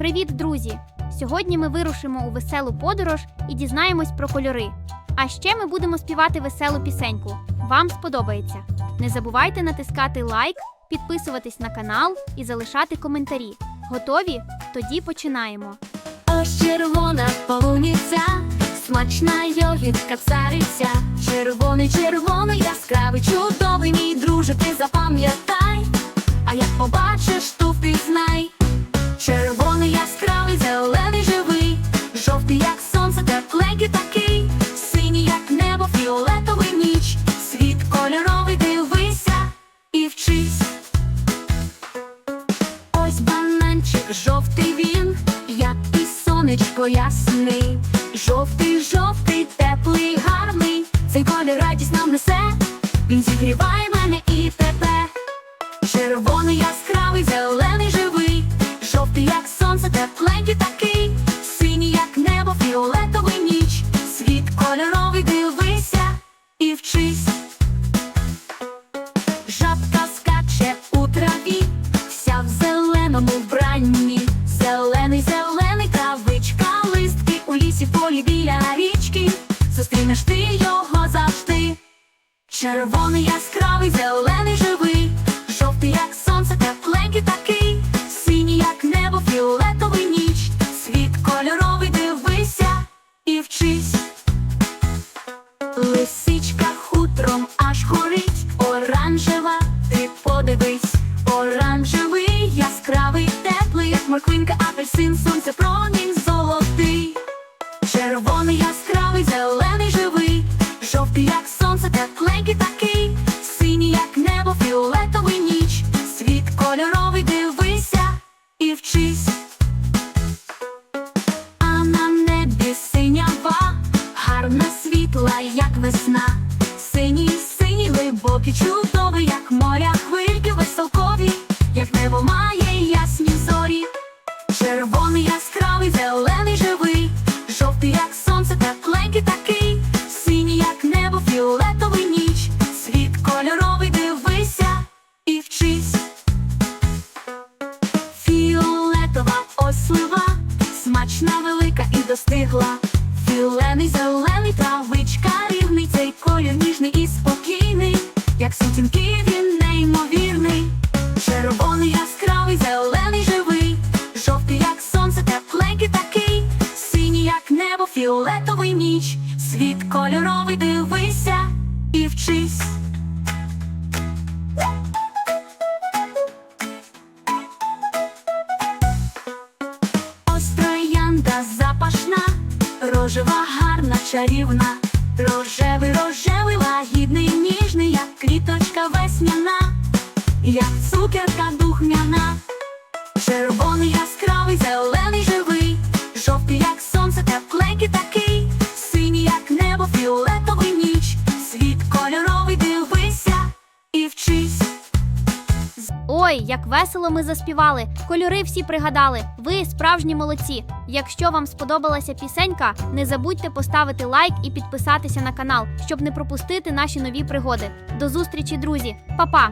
Привіт, друзі! Сьогодні ми вирушимо у веселу подорож і дізнаємось про кольори. А ще ми будемо співати веселу пісеньку. Вам сподобається. Не забувайте натискати лайк, підписуватись на канал і залишати коментарі. Готові? Тоді починаємо. Ось червона полуниця, смачна йогітка цариця. Червоний, червоний, яскравий, чудовий, мій друже, ти запам'ятай. А як побачиш, то впізнай. Червоний, сонечко Зустрінеш ти його завжди. Червоний, яскравий, зелений, живий, жовтий, як сонце, тепленький такий, синій, як небо, фіолетовий ніч. Світ кольоровий, дивися і вчись. Лисичка хутром аж горить, оранжева, ти подивись, оранжевий, яскравий, теплий, як морквинка, апельсин, сонце, кольоровий, дивися і вчись. А на небі синява, гарна світла, як весна. Синій, синій, бо чудовий, смачна, велика і достигла. Фіолений, зелений, травичка, рівний, цей колір ніжний і спокійний, як сутінки він неймовірний. Червоний, яскравий, зелений, живий, жовтий, як сонце, тепленький такий, синій, як небо, фіолетовий ніч. Світ кольоровий, дивися і вчись. Рожева, гарна, чарівна, рожевий, рожевий, лагідний, ніжний, як квіточка весняна, як цукерка Ой, як весело ми заспівали! Кольори всі пригадали. Ви справжні молодці. Якщо вам сподобалася пісенька, не забудьте поставити лайк і підписатися на канал, щоб не пропустити наші нові пригоди. До зустрічі, друзі! Па-па!